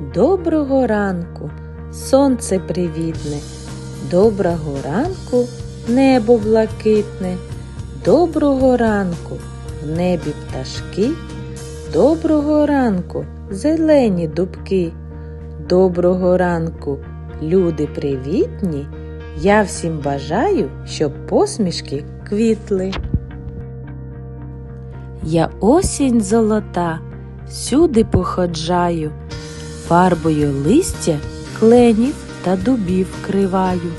Доброго ранку, сонце привітне, доброго ранку, небо блакитне, доброго ранку, в небі пташки, доброго ранку, зелені дубки, доброго ранку, люди привітні. Я всім бажаю, щоб посмішки квітли. Я осінь золота, всюди походжаю, фарбою листя, кленів та дубів криваю.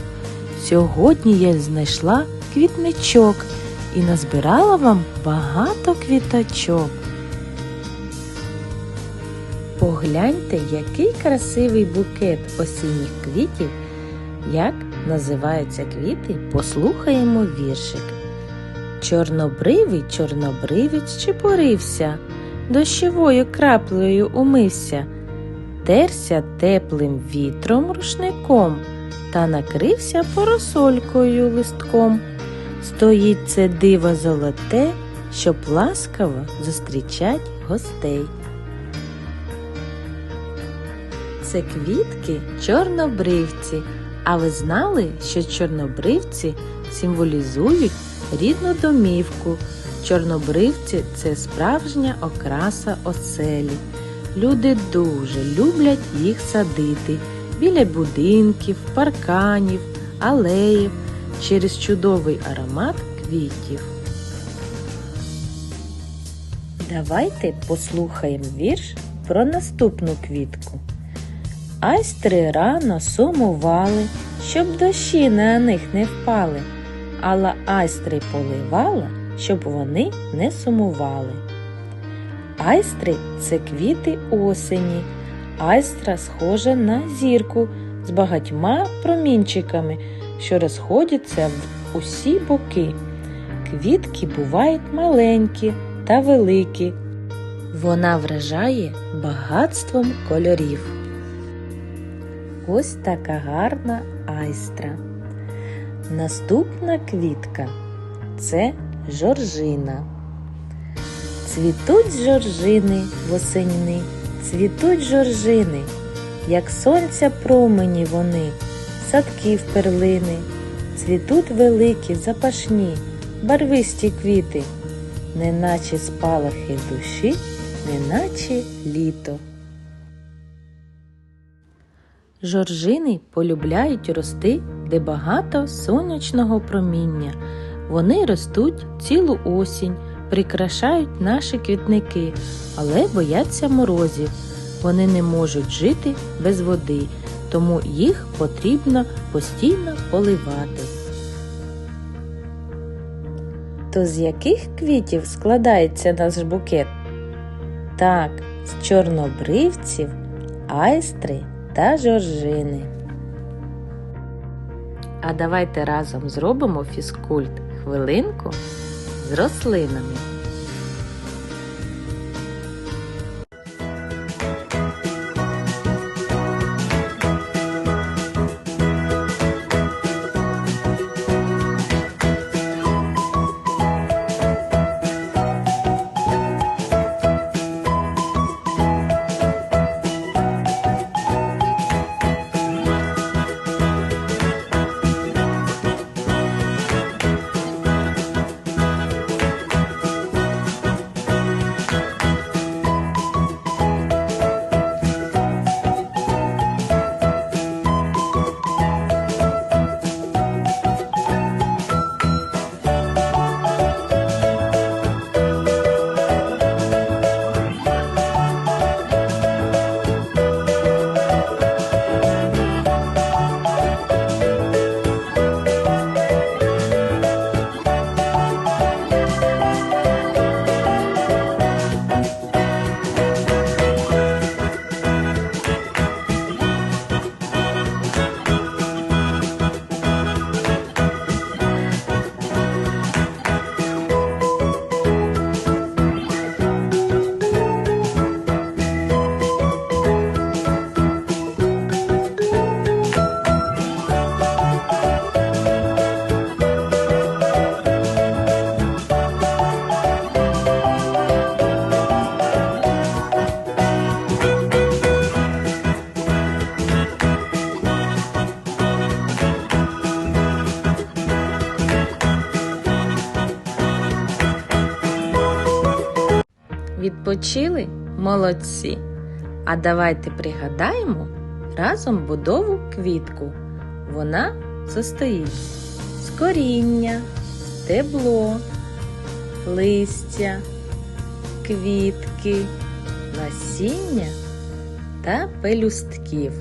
Сьогодні я знайшла квітничок і назбирала вам багато квіточок. Погляньте, який красивий букет осінніх квітів. Як називаються квіти, послухаємо віршик. Чорнобривий чорнобривець чепурився, дощовою краплею умився, терся теплим вітром рушником та накрився поросолькою листком. Стоїть це диво золоте, щоб ласкаво зустрічать гостей. Це квітки чорнобривці. А ви знали, що чорнобривці символізують рідну домівку. Чорнобривці це справжня окраса оселі. Люди дуже люблять їх садити біля будинків, парканів, алеїв через чудовий аромат квітів. Давайте послухаємо вірш про наступну квітку. Айстри рано сумували, щоб дощі на них не впали, але айстри поливала, щоб вони не сумували. Айстри це квіти осені. Айстра схожа на зірку з багатьма промінчиками, що розходяться в усі боки. Квітки бувають маленькі та великі. Вона вражає багатством кольорів. Ось така гарна айстра. Наступна квітка це жоржина. Цвітуть жоржини восени, цвітуть жоржини, як сонця промені вони, садки в перлини, цвітуть великі, запашні, барвисті квіти, неначе спалахи душі, неначе літо. Жоржини полюбляють рости, де багато сонячного проміння. Вони ростуть цілу осінь, прикрашають наші квітники, але бояться морозів. Вони не можуть жити без води, тому їх потрібно постійно поливати. То з яких квітів складається наш букет? Так, з чорнобривців, айстри та жоржини. А давайте разом зробимо фізкульт хвилинку з рослинами. Відпочили? Молодці! А давайте пригадаємо разом будову квітку. Вона состоїть з коріння, стебло, листя, квітки, насіння та пелюстків.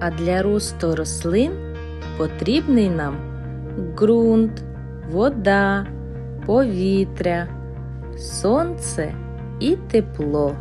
А для росту рослин потрібний нам ґрунт, вода, повітря, сонце і тепло.